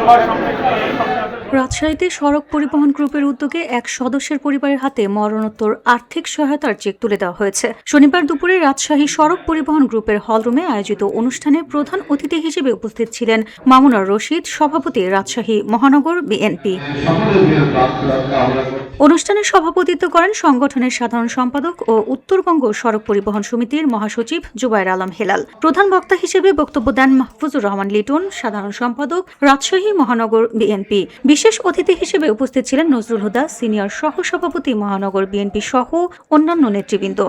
সবার সঙ্গে রাজশাহীতে সড়ক পরিবহন গ্রুপের উদ্যোগে এক সদস্যের পরিবারের হাতে মরণোত্তর আর্থিক সহায়তার চেক তুলে দেওয়া হয়েছে। শনিবার দুপুরে রাজশাহী সড়ক পরিবহন গ্রুপের হলরুমে আয়োজিত অনুষ্ঠানে প্রধান অতিথি হিসেবে উপস্থিত ছিলেন মামুনার রশিদ, সভাপতি রাজশাহী মহানগর, বিএনপি। অনুষ্ঠানে সভাপতিত্ব করেন সংগঠনের সাধারণ সম্পাদক ও উত্তরবঙ্গ সড়ক পরিবহন সমিতির মহাসচিব জুবাইর আলম হেলাল। প্রধান বক্তা হিসেবে বক্তব্য দেন মাহফুজুর রহমান লিটন, সাধারণ সম্পাদক রাজশাহী মহানগর, বিএনপি। বিশেষ অতিথি হিসেবে উপস্থিত ছিলেন নজরুল হুদা সিনিয়র সহসভাপতি মহানগর বিএনপি সহ অন্যান্য নেতৃবৃন্দ।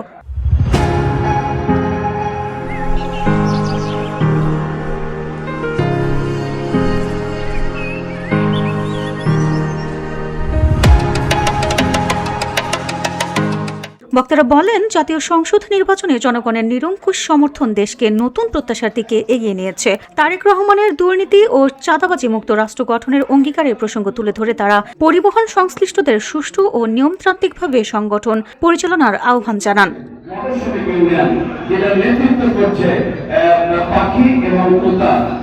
বক্তারা বলেন, জাতীয় সংসদ নির্বাচনে জনগণের নিরঙ্কুশ সমর্থন দেশকে নতুন প্রত্যাশার দিকে এগিয়ে নিয়েছে। তারেক রহমানের দুর্নীতি ও চাঁদাবাজি মুক্ত রাষ্ট্র গঠনের অঙ্গীকারের প্রসঙ্গ তুলে ধরে তারা পরিবহন সংশ্লিষ্টদের সুষ্ঠু ও নিয়মতান্ত্রিকভাবে সংগঠন পরিচালনার আহ্বান জানান।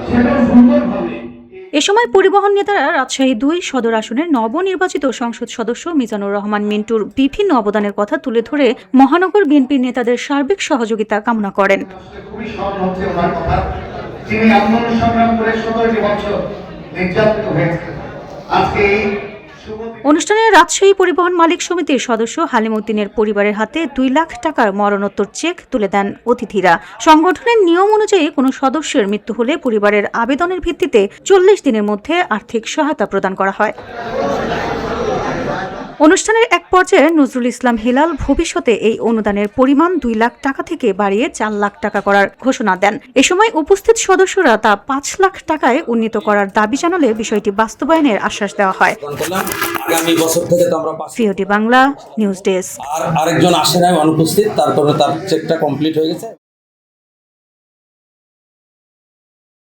সেটা সুন্দরভাবে এ সময় পরিবহন নেতারা রাজশাহী দুই সদর আসনের নবনির্বাচিত সংসদ সদস্য মিজানুর রহমান মিন্টুর বিভিন্ন অবদানের কথা তুলে ধরে মহানগর বিএনপির নেতাদের সার্বিক সহযোগিতা কামনা করেন। নির্যাতিত হয়েছে আজকে এই অনুষ্ঠানে রাজশাহী পরিবহন মালিক সমিতির সদস্য হালিম উদ্দিনের পরিবারের হাতে দুই লাখ টাকার মরণোত্তর চেক তুলে দেন অতিথিরা। সংগঠনের নিয়ম অনুযায়ী কোনো সদস্যের মৃত্যু হলে পরিবারের আবেদনের ভিত্তিতে চল্লিশ দিনের মধ্যে আর্থিক সহায়তা প্রদান করা হয়। অনুষ্ঠানের এক পর্যায়ে নজরুল ইসলাম হেলাল ভবিষ্যতে এই অনুদানের পরিমাণ দুই লাখ টাকা থেকে বাড়িয়ে চার লাখ টাকা করার ঘোষণা দেন। এ সময় উপস্থিত সদস্যরা তা পাঁচ লাখ টাকায় উন্নীত করার দাবি জানালে বিষয়টি বাস্তবায়নের আশ্বাস দেওয়া হয়। প্রদান আগামী বছর থেকে তো আমরা বাংলা নিউজ ডেস্ক। আর আরেকজন আসে নাই অনুপস্থিত তারপরে তার চেকটা কমপ্লিট হয়ে গেছে।